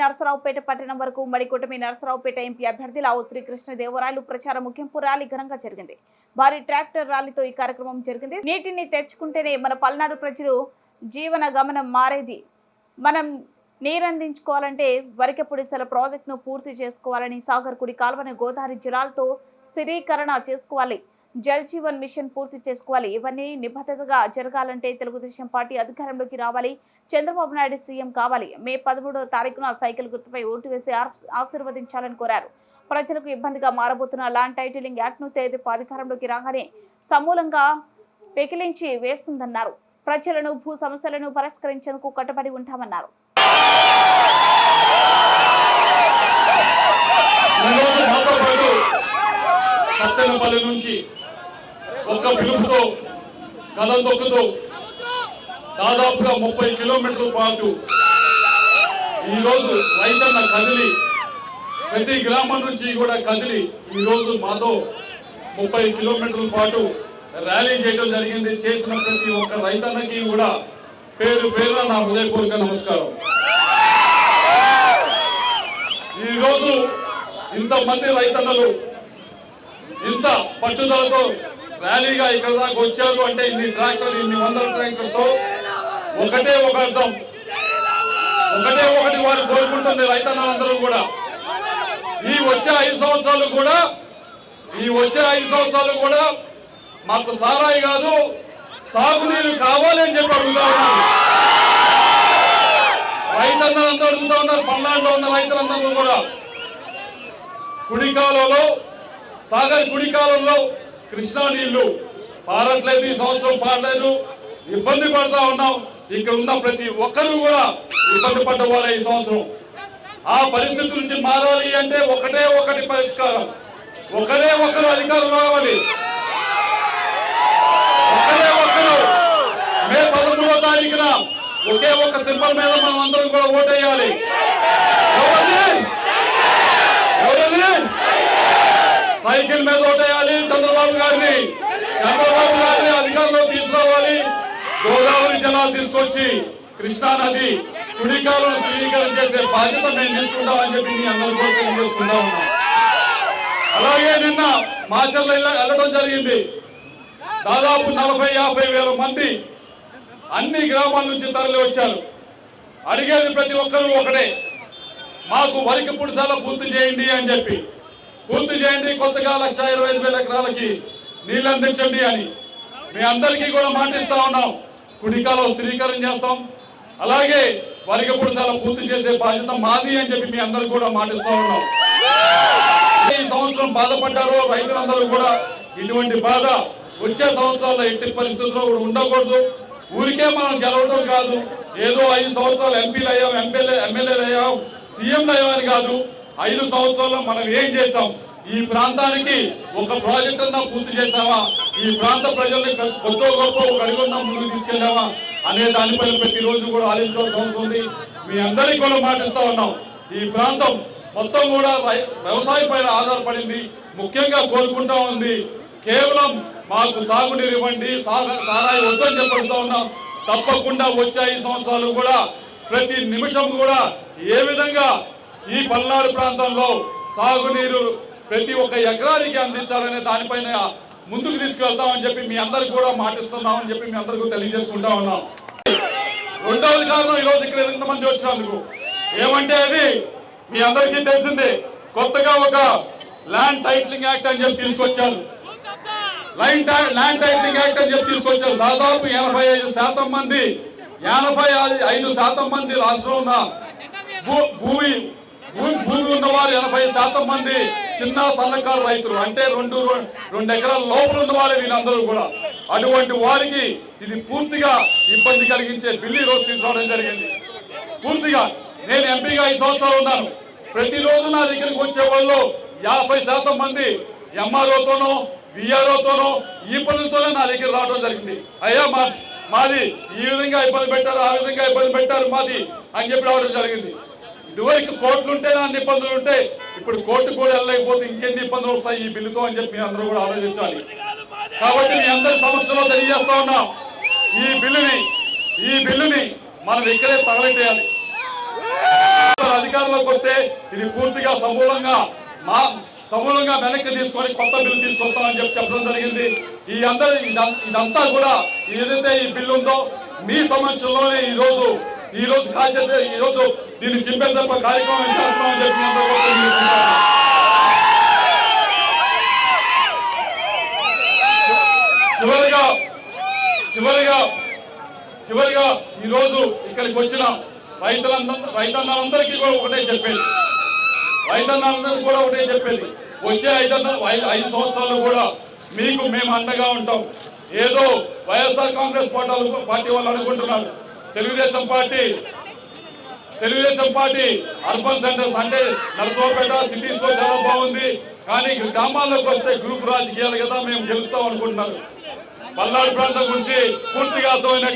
నరసరావుపేట పట్టణం వరకు మడికొట్టమి నరసరావుపేట ఎంపీ అభ్యర్థి లావు శ్రీకృష్ణదేవరాయలు ప్రచార ముగింపు ర్యాలీ ఘనంగా జరిగింది. భారీ ట్రాక్టర్ ర్యాలీతో ఈ కార్యక్రమం జరిగింది. నీటిని తెచ్చుకుంటేనే మన పల్నాడు ప్రజలు జీవన గమనం మారేది. మనం నీరందించుకోవాలంటే వరికపుడిసల ప్రాజెక్టును పూర్తి చేసుకోవాలని సాగర్ కుడి గోదావరి జలాలతో స్థిరీకరణ చేసుకోవాలి. జల్ జీవన్ మిషన్ పూర్తి చేసుకోవాలి. ఇవన్నీ నిబద్ధతగా జరగాలంటే తెలుగుదేశం పార్టీ అధికారంలోకి రావాలి. చంద్రబాబు నాయుడు సీఎం కావాలి. మే పదమూడవ తారీఖున సైకిల్ గుర్తుపై ఓటు వేసి ఆశీర్వదించాలని కోరారు. ప్రజలకు ఇబ్బందిగా మారబోతున్న ల్యాండ్ టైటిలింగ్ యాక్ట్ను తేదీ అధికారంలోకి రాగానే సమూలంగా పెకిలించి వేస్తుందన్నారు. ప్రజలను భూ సమస్యలను పరిష్కరించేందుకు కట్టుబడి ఉంటామన్నారు. సత్తెనపల్లి నుంచి ఒక్క పిలుపుతో కలం తొక్కుతూ దాదాపుగా ముప్పై కిలోమీటర్ల పాటు ఈరోజు రైతన్న కదిలి ప్రతి గ్రామం నుంచి కూడా కదిలి ఈరోజు మాతో ముప్పై కిలోమీటర్ల పాటు ర్యాలీ చేయడం జరిగింది. చేసిన ప్రతి ఒక్క రైతన్నకి కూడా పేరు పేరున నా హృదయపూర్వక నమస్కారం. ఈరోజు ఇంతమంది రైతన్నలు ఇంత పట్టుదలతో ర్యాలీగా ఇక్కడ దాకా వచ్చారు అంటే ఇన్ని ట్రాక్టర్లు ఇన్ని వందల ట్రాక్టర్తో ఒకటే ఒక అర్థం. ఒకటే ఒకటి వారు కోరుకుంటుంది రైతన్నలందరూ కూడా. ఈ వచ్చే ఐదు సంవత్సరాలు కూడా ఈ వచ్చే ఐదు సంవత్సరాలు కూడా మాకు సారాయి కాదు సాగునీరు కావాలి అని చెప్పి అడుగుతా ఉన్నారు. రైతన్నలందరూ అడుగుతా ఉన్నారు పల్నాడులో ఉన్న రైతులందరూ కూడా. కుడికాలలో సాగర్ కుడికాలంలో కృష్ణా నీళ్ళు. పారట్లేదు ఈ సంవత్సరం పారలేదు ఇబ్బంది పడతా ఉన్నాం. ఇక్కడ ఉన్న ప్రతి ఒక్కరూ కూడా ఇబ్బంది పడ్డవారే ఈ సంవత్సరం. ఆ పరిస్థితి నుంచి మారాలి అంటే ఒకటే ఒకటి పరిష్కారం. ఒకరే ఒకరు అధికారం రావాలి. ఒకరే ఒకరు. మే పదమూడవ తారీఖున ఒకే ఒక సింబల్ మీద మనం అందరం కూడా ఓటేయాలి ఎవరిది? ఎవరిది? సైకిల్ మీద ఓటేయాలి చంద్రబాబు గారిని చంద్రబాబు గారిని అధికారంలో తీసుకురావాలి గోదావరి జలాలు తీసుకొచ్చి కృష్ణా నది కుడికాలను స్థిరీకరణ చేసే బాధ్యత మేము తీసుకుంటామని చెప్పి మీ అందరూ కూడా తెలియజేసుకుంటా ఉన్నాం. అలాగే నిన్న మాచర్ల వెళ్ళడం జరిగింది. దాదాపు నలభై యాభై వేల మంది అన్ని గ్రామాల నుంచి తరలి వచ్చారు. అడిగేది ప్రతి ఒక్కరూ ఒకటే మాకు వరికి పుడిసాల పూర్తి చేయండి అని చెప్పి. పూర్తి చేయండి కొత్తగా లక్ష ఇరవై ఐదు వేల ఎకరాలకి నీళ్ళు అందించండి అని. మీ అందరికీ కూడా మాటిస్తా ఉన్నాం. కుడికాలో స్థిరీకరణ చేస్తాం. అలాగే వరిక పురుషాలు పూర్తి చేసే బాధ్యత మాది అని చెప్పి మీ అందరు కూడా మాటిస్తూ ఉన్నాం. ఈ సంవత్సరం బాధపడ్డారో రైతులందరూ కూడా ఇటువంటి బాధ వచ్చే సంవత్సరాల్లో ఎట్టి పరిస్థితుల్లో కూడా ఉండకూడదు. ఊరికే మనం గెలవడం కాదు. ఏదో ఐదు సంవత్సరాలు ఎంపీలు అయ్యాం ఎమ్మెల్యే ఎమ్మెల్యేలు అయ్యాం సీఎంలు అయ్యామని కాదు. ఐదు సంవత్సరాల్లో మనం ఏం చేసాం ఈ ప్రాంతానికి ఒక ప్రాజెక్ట్ అన్నా పూర్తి చేసావా ఈ ప్రాంత ప్రజల్ని కొత్త గొప్ప ఒక అడుగున్నా ముందుకు తీసుకెళ్ళామా అనే దానిపైన ప్రతిరోజు కూడా ఆలోచించాల్సిన అవసరం ఉంది. మీ అందరికీ కూడా మాటిస్తా ఉన్నాం. ఈ ప్రాంతం మొత్తం కూడా వ్యవసాయం పైన ఆధారపడింది. ముఖ్యంగా కోరుకుంటా ఉంది కేవలం మాకు సాగునీరు ఇవ్వండి సారాయి వద్దని చెప్పడుతూ ఉన్నాం. తప్పకుండా వచ్చే ఐదు సంవత్సరాలు కూడా ప్రతి నిమిషం కూడా ఏ విధంగా ఈ పల్నాడు ప్రాంతంలో సాగునీరు ప్రతి ఒక్క ఎకరానికి అందించాలనే దానిపైన ముందుకు తీసుకెళ్తామని చెప్పి మీ అందరికి కూడా మాటిస్తున్నామని చెప్పి మీ అందరికీ తెలియజేసుకుంటా ఉన్నాం. రెండవది కారణం ఈ రోజు ఇక్కడ ఎంతమంది వచ్చినందుకు. ఏమంటే అది మీ అందరికీ తెలిసిందే కొత్తగా ఒక ల్యాండ్ టైటిలింగ్ యాక్ట్ అని చెప్పి తీసుకొచ్చారు. లైన్ టై- ల్యాండ్ టైటిలింగ్ యాక్ట్ అని చెప్పి తీసుకొచ్చారు. దాదాపు ఎనభై ఐదు శాతం మంది ఎనభై ఐదు శాతం మంది రాష్ట్రంలో ఉన్న భూ- భూమి భూమి ఉన్నవారు ఎనభై శాతం మంది చిన్న సన్నకారు రైతులు. అంటే రెండు రెండు ఎకరాల లోపల ఉన్న వాళ్ళు వీళ్ళందరూ కూడా. అటువంటి వారికి ఇది పూర్తిగా ఇబ్బంది కలిగించే బిల్లు రోజు తీసుకోవడం జరిగింది. పూర్తిగా నేను ఎంపీగా ఐదు సంవత్సరాలు ఉన్నాను. ప్రతిరోజు నా దగ్గరికి వచ్చే వాళ్ళు యాభై శాతం మంది ఎంఆర్ఓతోనో విఆర్ఓతోనో ఈ పనులతోనే నా దగ్గర రావడం జరిగింది. అయ్యా మా మాది ఈ విధంగా ఇబ్బంది పెట్టారు ఆ విధంగా ఇబ్బంది పెట్టారు మాది అని చెప్పి రావడం జరిగింది. ఇదివరకు కోట్లు ఉంటే అన్ని ఇబ్బందులు ఉంటాయి ఇప్పుడు కోర్టు కూడా వెళ్ళలేకపోతే ఇంకెన్ని ఇబ్బందులు వస్తాయి ఈ బిల్లుతో అని చెప్పి అందరూ కూడా ఆలోచించాలి. కాబట్టి మీ అందరి సమక్షంలో తెలియజేస్తా ఉన్నాం ఈ బిల్లుని ఈ బిల్లుని మనం ఇక్కడే తగలెట్టేయాలి అధికారంలోకి వస్తే ఇది పూర్తిగా సమూలంగా మా సమూలంగా వెనక్కి తీసుకొని కొత్త బిల్లు తీసుకొస్తామని చెప్పి చెప్పడం జరిగింది. ఈ అందరి ఇదంతా కూడా ఏదైతే ఈ బిల్లు ఉందో మీ సమక్షంలోనే ఈ రోజు ఈ రోజు కాల్ చేసే ఈ రోజు దీన్ని చింపేసే కార్యక్రమం చేస్తామని చెప్పి చివరిగా చివరిగా చివరిగా ఈ రోజు ఇక్కడికి వచ్చిన రైతులందరూ రైతన్నలందరికీ కూడా ఒకటే చెప్పేది. రైతన్నలందరికీ కూడా ఒకటే చెప్పేది. వచ్చే ఐదన్న ఐదు సంవత్సరాలు కూడా మీకు మేము అండగా ఉంటాం. ఏదో వైఎస్ఆర్ కాంగ్రెస్ పార్టీ పార్టీ వాళ్ళు అనుకుంటున్నారు. Telugu Desam party Telugu Desam party urban centres అంటే నర్సోపేట సిటీస్లో చాలా బాగుంది. కానీ గ్రామాల్లోకి వస్తే గ్రూప్ రాజకీయాలు కదా మేము గెలుస్తాం అనుకుంటున్నాం పల్నాడు ప్రాంతం గురించి పూర్తిగా అర్థమైన